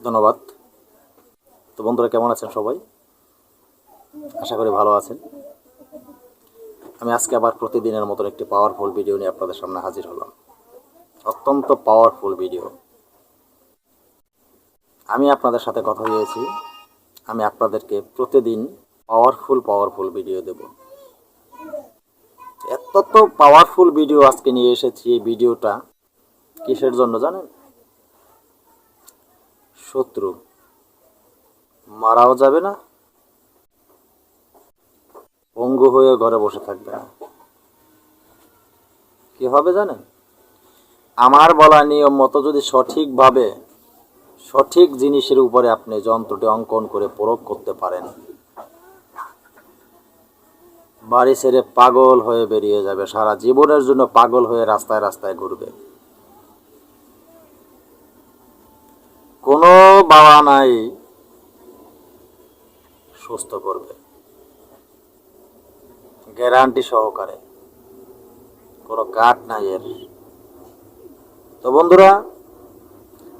ধন্যবাদ। তো বন্ধুরা, কেমন আছেন সবাই? আশা করি ভালো আছেন। আমি আজকে আবার প্রতিদিনের মতন একটি পাওয়ারফুল ভিডিও নিয়ে আপনাদের সামনে হাজির হলাম। অত্যন্ত পাওয়ারফুল ভিডিও আমি আপনাদের সাথে কথা হয়েছি আমি আপনাদেরকে প্রতিদিন পাওয়ারফুল পাওয়ারফুল ভিডিও দেব। এত পাওয়ারফুল ভিডিও আজকে নিয়ে এসেছি এই ভিডিওটা কিসের জন্য জানেন? শত্রু। মারাও যাবে না। পঙ্গু হয়ে ঘরে বসে থাকবে না। কি হবে জানেন? আমার বলা নিয়ম মতো যদি সঠিকভাবে, সঠিক জিনিসের উপরে আপনি যন্ত্রটি অঙ্কন করে প্রয়োগ করতে পারেন, বাড়ি ছেড়ে পাগল হয়ে বেরিয়ে যাবে, সারা জীবনের জন্য পাগল হয়ে রাস্তায় রাস্তায় ঘুরবে। কোনো বাবা নাই, সুস্থ করবে। গ্যারান্টি সহকারে। কোনো কাঠ নাই এর। তো বন্ধুরা,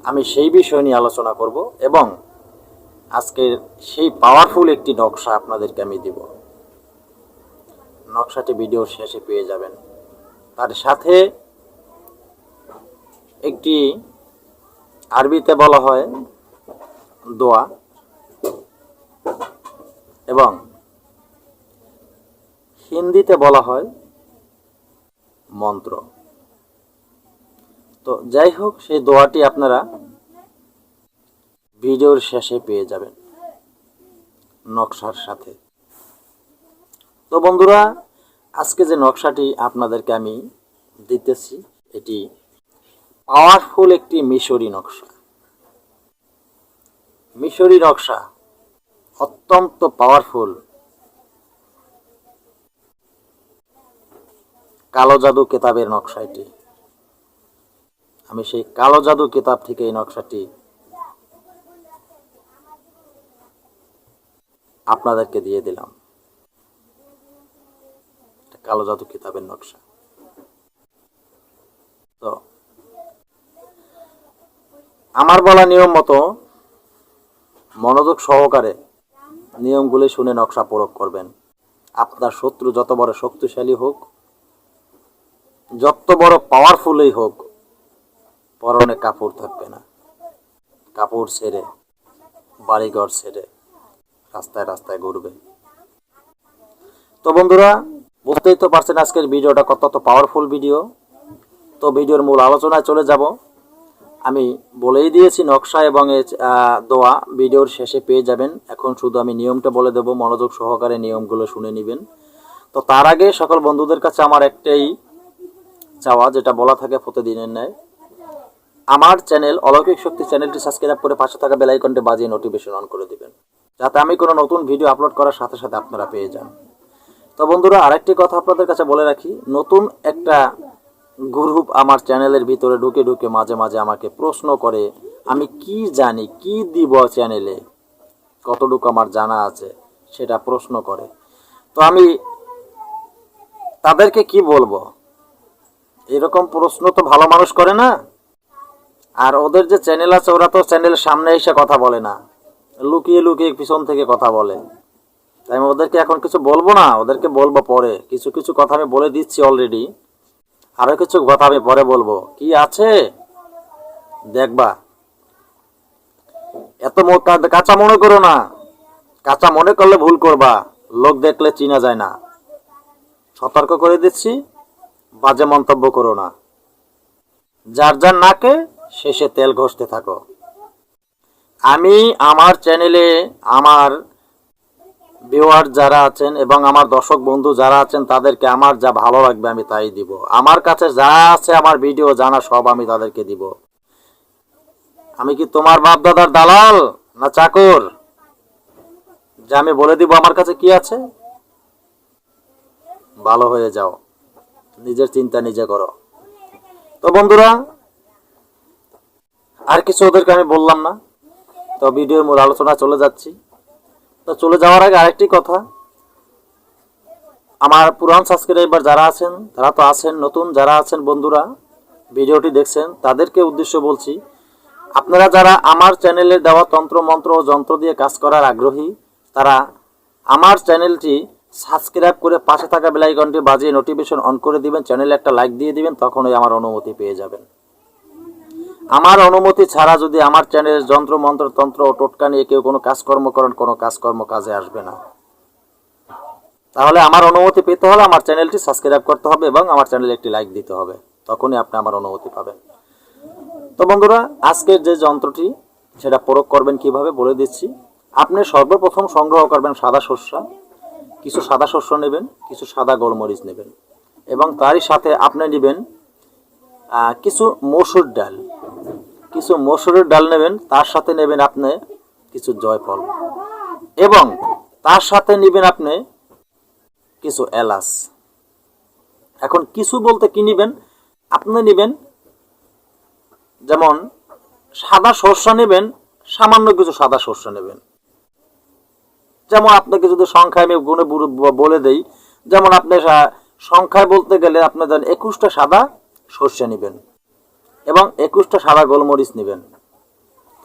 আমি সেই বিষয় নিয়ে আলোচনা করব এবং আজকের সেই পাওয়ারফুল একটি নকশা আপনাদেরকে আমি দিব। নকশাটি ভিডিওর শেষে পেয়ে যাবেন। তার সাথে একটি আরবিতে বলা হয় দোয়া এবং হিন্দিতে বলা হয় মন্ত্র। তো যাই হোক, সেই দোয়াটি আপনারা ভিডিওর শেষে পেয়ে যাবেন নকশার সাথে। তো বন্ধুরা, আজকে যে নকশাটি আপনাদেরকে আমি দিতেছি, এটি পাওয়ারফুল একটি মিশরি নকশা। মিশরি নকশা, অত্যন্ত পাওয়ারফুল কালো জাদু কেতাবের নকশা এটি। আমি সেই কালো জাদু কিতাব থেকে এই নকশাটি আপনাদেরকে দিয়ে দিলাম। কালো জাদু কিতাবের নকশা। তো, আমার বলা নিয়ম মতো মনোযোগ সহকারে নিয়মগুলি শুনে নকশা প্রয়োগ করবেন। আপনার শত্রু যত বড় শক্তিশালী হোক, যত বড় পাওয়ারফুলই হোক, পরনে কাপড় থাকবে না। কাপড় ছেড়ে, বাড়িঘর ছেড়ে রাস্তায় রাস্তায় ঘুরবে। তো বন্ধুরা, বুঝতেই তো পারছেন আজকের ভিডিওটা কত তো পাওয়ারফুল ভিডিও তো ভিডিওর মূল আলোচনায় চলে যাব। আমি বলেই দিয়েছি নকশা এবং দোয়া। ভিডিওর শেষে পেয়ে যাবেন। এখন শুধু আমি নিয়মটা বলে দেব। মনোযোগ সহকারে নিয়মগুলো শুনে নেবেন। তো তার আগে সকল বন্ধুদের কাছে আমার একটাই চাওয়া, যেটা বলা থাকে প্রতিদিনের ন্যায়। আমার চ্যানেল, অলৌকিক শক্তি চ্যানেলটি সাবস্ক্রাইব করে পাশে থাকা বেল আইকনটি বাজিয়ে নোটিফিকেশন অন করে দিবেন। যাতে আমি কোনো নতুন ভিডিও আপলোড করার সাথে সাথে আপনারা পেয়ে যান। তো বন্ধুরা, আরেকটি কথা আপনাদের কাছে বলে রাখি। নতুন একটা গ্রুপ আমার চ্যানেলের ভিতরে ঢুকে ঢুকে মাঝে মাঝে আমাকে প্রশ্ন করে, আমি কি জানি, কি দিব চ্যানেলে? কতটুকু আমার জানা আছে, সেটা প্রশ্ন করে। তো আমি তাদেরকে কি বলব? এরকম প্রশ্ন তো ভালো মানুষ করে না। আর ওদের যে চ্যানেল আছে, ওরা তো চ্যানেলের সামনে এসে কথা বলে না। লুকিয়ে লুকিয়ে পিছন থেকে কথা বলে। তাই আমি ওদেরকে এখন কিছু বলব না, ওদেরকে বলব পরে। কিছু কিছু কথা আমি বলে দিচ্ছি অলরেডি আরও কিছু কথা আমি পরে বলব। কি আছে? দেখবা। এত মো- কা- কাঁচা মনে করো না। কাঁচা মনে করলে ভুল করবা। লোক দেখলে চিনা যায় না। সতর্ক করে দিচ্ছি। বাজে মন্তব্য করো না। যার যার নাকে শেষে তেল ঘষতে থাকো। আমি আমার চ্যানেলে আমার ভিউয়ার যারা আছেন এবং আমার দর্শক বন্ধু যারা আছেন, তাদেরকে আমার যা ভালো লাগবে আমি তাই দিব। আমার কাছে যা আছে, আমার ভিডিও জানা সব আমি তাদেরকে দিব। আমি কি তোমার বাপ দাদার দালাল না চাকর? যে আমি বলে দিব, আমার কাছে কি আছে? ভালো হয়ে যাও। নিজের চিন্তা নিজে করো। তো বন্ধুরা, আর কিছু ওদেরকে আমি বললাম না। তো ভিডিওর মূল আলোচনা চলে যাচ্ছি। তো চলে যাওয়ার আগে আরেকটি কথা। আমার পুরান সাবস্ক্রাইবার যারা আছেন, তারা তো আছেন নতুন, যারা আছেন বন্ধুরা, ভিডিওটি দেখছেন, তাদেরকে উদ্দেশ্য বলছি, আপনারা যারা আমার চ্যানেলে দেওয়া তন্ত্র, মন্ত্র ও যন্ত্র দিয়ে কাজ করার আগ্রহী, তারা আমার চ্যানেলটি সাবস্ক্রাইব করে পাশে থাকা বেলাইকনটি বাজিয়ে নোটিফিকেশন অন করে দিবেন চ্যানেলে একটা লাইক দিয়ে দিবেন, তখনই আমার অনুমতি পেয়ে যাবেন। আমার অনুমতি ছাড়া যদি আমার চ্যানেলের যন্ত্র, মন্ত্র, তন্ত্র ও টোটকা নিয়ে কেউ কোনো কাজকর্ম করেন, কোনো কাজকর্ম কাজে আসবে না। তাহলে আমার অনুমতি পেতে হলে আমার চ্যানেলটি সাবস্ক্রাইব করতে হবে এবং আমার চ্যানেলে একটি লাইক দিতে হবে। তখনই আপনি আমার অনুমতি পাবেন। তো বন্ধুরা, আজকের যে যন্ত্রটি, সেটা প্রয়োগ করবেন কীভাবে বলে দিচ্ছি। আপনি সর্বপ্রথম সংগ্রহ করবেন সাদা শস্য। কিছু সাদা শস্য নেবেন, কিছু সাদা গোলমরিচ নেবেন এবং তারই সাথে আপনি নেবেন কিছু মসুর ডাল। কিছু মসুরের ডাল নেবেন, তার সাথে নেবেন আপনি কিছু জয়ফল। এবং তার সাথে নেবেন আপনি কিছু এলাচ। এখন কিছু বলতে কি নেবেন? আপনি নেবেন যেমন সাদা শস্য নেবেন, সামান্য কিছু সাদা শস্য নেবেন। যেমন আপনাকে যদি সংখ্যায় আমি গুণে বলে দেই, যেমন আপনি সংখ্যায় বলতে গেলে আপনি দেন একুশটা সাদা সর্ষে নেবেন। এবং একুশটা সাদা গোলমরিচ নেবেন।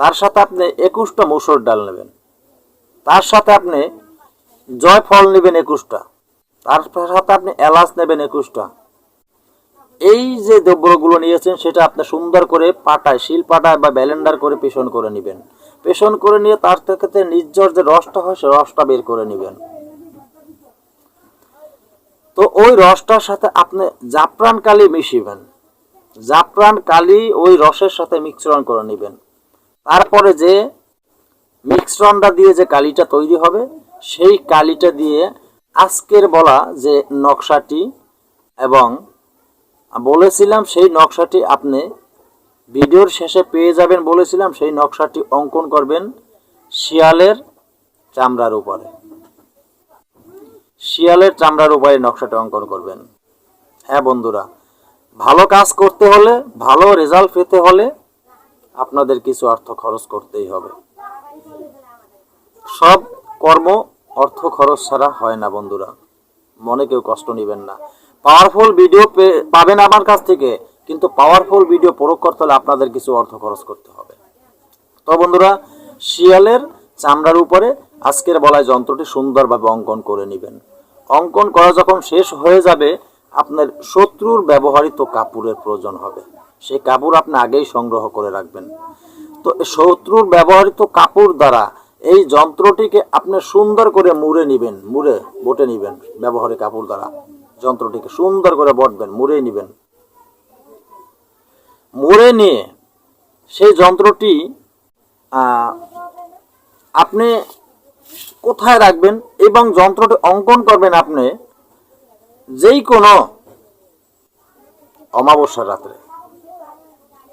তার সাথে আপনি একুশটা মসুর ডাল নেবেন। তার সাথে আপনি জয়ফল নেবেন একুশটা। তার সাথে আপনি এলাচ নেবেন একুশটা। এই যে দ্রব্যগুলো নিয়েছেন, সেটা আপনি সুন্দর করে পাটায়, শিল পাটায় বা ব্যালেন্ডার করে পেশন করে নেবেন। পেশন করে নিয়ে তার থেকে নির্জর যে রসটা হয়, সে রসটা বের করে নেবেন। তো ওই রসটার সাথে আপনি জাফরান কালি মিশিবেন জাফরান কালি ওই রসের সাথে মিশ্রণ করে নেবেন। তারপরে যে মিশ্রণটা দিয়ে যে কালিটা তৈরি হবে, সেই কালিটা দিয়ে আজকের বলা যে নকশাটি এবং বলেছিলাম সেই নকশাটি আপনি ভিডিওর শেষে পেয়ে যাবেন বলেছিলাম, সেই নকশাটি অঙ্কন করবেন শিয়ালের চামড়ার উপরে। শিয়ালের চামড়ার উপরে নকশাটা অঙ্কন করবেন। হ্যাঁ বন্ধুরা ভালো কাজ করতে হলে, ভালো রেজাল্ট পেতে হলে আপনাদের কিছু অর্থ খরচ করতেই হবে। সব কর্ম অর্থ খরচ ছাড়া হয় না বন্ধুরা। মনে কেউ কষ্ট নেবেন না। পাওয়ারফুল ভিডিও পাবেন আমার কাছ থেকে, কিন্তু পাওয়ারফুল ভিডিও প্রয়োগ করতে হলে আপনাদের কিছু অর্থ খরচ করতে হবে। তো বন্ধুরা, শিয়ালের চামড়ার উপরে আজকের বলায় যন্ত্রটি সুন্দরভাবে অঙ্কন করে নেবেন। অঙ্কন করা যখন শেষ হয়ে যাবে আপনার শত্রুর ব্যবহৃত কাপড়ের প্রয়োজন হবে। সেই কাপড় আপনি আগেই সংগ্রহ করে রাখবেন। তো শত্রুর ব্যবহৃত কাপড় দ্বারা এই যন্ত্রটিকে আপনি সুন্দর করে মুড়ে নিবেন, মুড়ে বটে নিবেন ব্যবহারিক কাপড় দ্বারা। যন্ত্রটিকে সুন্দর করে বটবেন, মুড়ে নিবেন। মুড়ে নিয়ে সেই যন্ত্রটি আপনি কোথায় রাখবেন এবং যন্ত্রটি অঙ্কন করবেন আপনি যেই কোনো অমাবস্যার রাত্রে।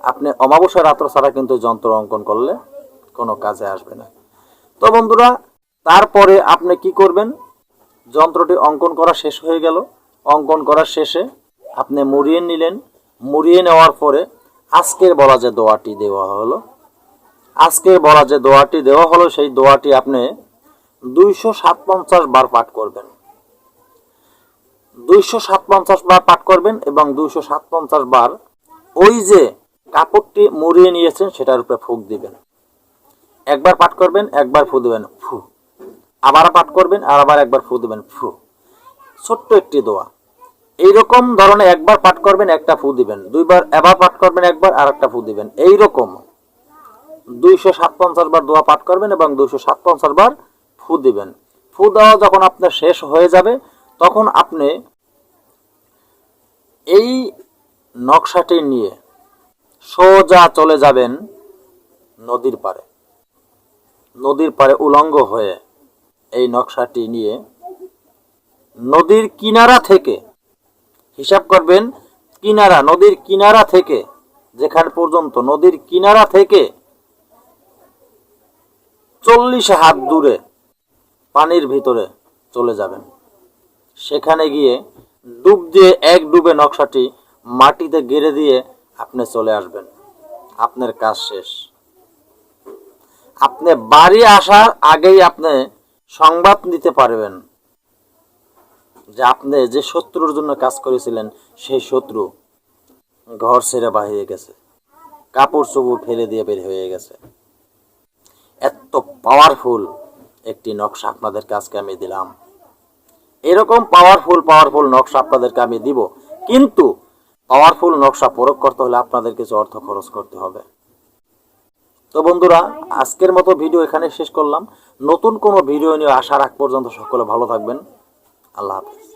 আপনি অমাবস্যার রাত্র ছাড়া কিন্তু যন্ত্র অঙ্কন করলে কোনো কাজে আসবে না। তো বন্ধুরা, তারপরে আপনি কি করবেন? যন্ত্রটি অঙ্কন করা শেষ হয়ে গেল। অঙ্কন করার শেষে আপনি মুড়িয়ে নিলেন। মুড়িয়ে নেওয়ার পরে আজকের বলা যে দোয়াটি দেওয়া হলো। আজকের বলা যে দোয়াটি দেওয়া হলো। সেই দোয়াটি আপনি দুইশো সাত পঞ্চাশ বার পাঠ করবেন। দুইশো সাত পঞ্চাশ বার পাঠ করবেন এবং দুইশো সাত পঞ্চাশ বার ওই যে কাপড়টি মুড়িয়ে নিয়েছেন সেটার উপরে ফুক দিবেন। একবার পাঠ করবেন, একবার ফু দিবেন, ফু। আবার পাঠ করবেন, আর আবার একবার ফু দিবেন, ফু। ছোট্ট একটি দোয়া। এইরকম ধরনের একবার পাঠ করবেন, একটা ফু দিবেন। দুইবার, এবার পাঠ করবেন, একবার, আর একটা ফু দিবেন। এইরকম দুইশো সাত পঞ্চাশ বার দোয়া পাঠ করবেন এবং দুইশো সাত পঞ্চাশ বার ফু দিবেন। ফু দেওয়া যখন আপনার শেষ হয়ে যাবে তখন আপনি এই নকশাটি নিয়ে সোজা চলে যাবেন নদীর পাড়ে। নদীর পাড়ে উলঙ্গ হয়ে এই নকশাটি নিয়ে নদীর কিনারা থেকে হিসাব করবেন কিনারা, নদীর কিনারা থেকে, যেখান পর্যন্ত নদীর কিনারা থেকে চল্লিশ হাত দূরে পানির ভিতরে চলে যাবেন। সেখানে গিয়ে ডুব দিয়ে এক ডুবে নকশাটি মাটিতে গেড়ে দিয়ে আপনি চলে আসবেন। আপনার কাজ শেষ। আপনি বাড়ি আসার আগেই আপনি সংবাদ নিতে পারবেন যে আপনি যে শত্রুর জন্য কাজ করেছিলেন, সেই শত্রু ঘর ছেড়ে বাহিরে গেছে। কাপড় চোপড় ফেলে দিয়ে বের হয়ে গেছে। এত পাওয়ারফুল একটি নকশা আপনাদের কাজকে আমি দিলাম। এরকম পাওয়ারফুল পাওয়ারফুল নকশা আপনাদেরকে আমি দিব। কিন্তু পাওয়ারফুল নকশা প্রয়োগ করতে হলে আপনাদের কিছু অর্থ খরচ করতে হবে। তো বন্ধুরা, আজকের মতো ভিডিও এখানে শেষ করলাম। নতুন কোনো ভিডিও নিয়ে আসার আগ পর্যন্ত সকলে ভালো থাকবেন। আল্লাহ হাফিজ।